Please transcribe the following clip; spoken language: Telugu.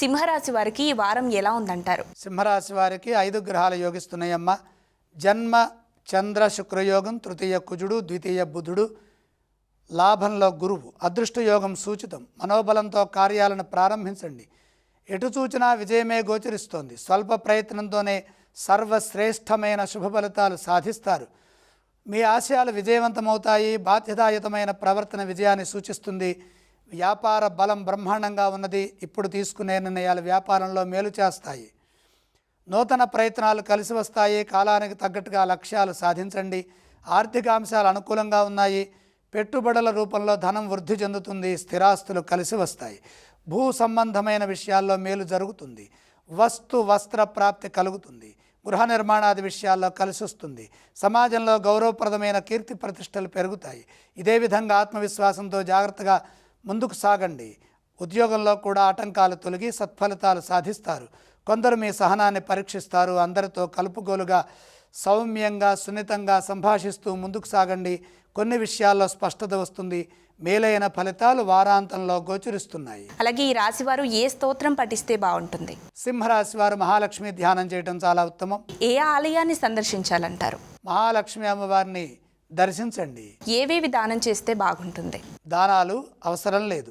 సింహరాశి వారికి ఈ వారం ఎలా ఉందంటారు? సింహరాశి వారికి ఐదు గ్రహాలు యోగిస్తున్నాయమ్మ. జన్మ చంద్ర శుక్రయోగం తృతీయ కుజుడు ద్వితీయ బుధుడు. లాభంలో గురువు. అదృష్ట యోగం సూచితం. మనోబలంతో కార్యాలను ప్రారంభించండి. ఎటు చూచినా విజయమే గోచరిస్తోంది. స్వల్ప ప్రయత్నంతోనే సర్వశ్రేష్టమైన శుభ ఫలితాలు సాధిస్తారు. మీ ఆశయాలు విజయవంతమవుతాయి. బాధ్యతాయుతమైన ప్రవర్తన విజయాన్ని సూచిస్తుంది. వ్యాపార బలం బ్రహ్మాండంగా ఉన్నది. ఇప్పుడు తీసుకునే నిర్ణయాలు వ్యాపారంలో మేలు చేస్తాయి. నూతన ప్రయత్నాలు కలిసి వస్తాయి. కాలానికి తగ్గట్టుగా లక్ష్యాలు సాధించండి. ఆర్థిక అంశాలు అనుకూలంగా ఉన్నాయి. పెట్టుబడుల రూపంలో ధనం వృద్ధి చెందుతుంది. స్థిరాస్తులు కలిసి వస్తాయి. భూ సంబంధమైన విషయాల్లో మేలు జరుగుతుంది. వస్తు వస్త్ర ప్రాప్తి కలుగుతుంది. గృహ నిర్మాణాది విషయాల్లో కలిసి వస్తుంది. సమాజంలో గౌరవప్రదమైన కీర్తి ప్రతిష్టలు పెరుగుతాయి. ఇదే విధంగా ఆత్మవిశ్వాసంతో జాగ్రత్తగా ముందుకు సాగండి. ఉద్యోగంలో కూడా ఆటంకాలు తొలగి సత్ఫలితాలు సాధిస్తారు. కొందరు మీ సహనాన్ని పరీక్షిస్తారు. అందరితో కలుపుగోలుగా సౌమ్యంగా సున్నితంగా సంభాషిస్తూ ముందుకు సాగండి. కొన్ని విషయాల్లో స్పష్టత వస్తుంది. మేలైన ఫలితాలు వారాంతంలో గోచరిస్తున్నాయి. అలాగే ఈ రాశి వారు ఏ స్తోత్రం పఠిస్తే బాగుంటుంది? సింహరాశి వారు మహాలక్ష్మి ధ్యానం చేయడం చాలా ఉత్తమం. ఏ ఆలయాన్ని సందర్శించాలంటారు? మహాలక్ష్మి అమ్మవారిని దర్శించండి. ఏవేవి దానం చేస్తే బాగుంటుంది? దానాలు అవసరం లేదు.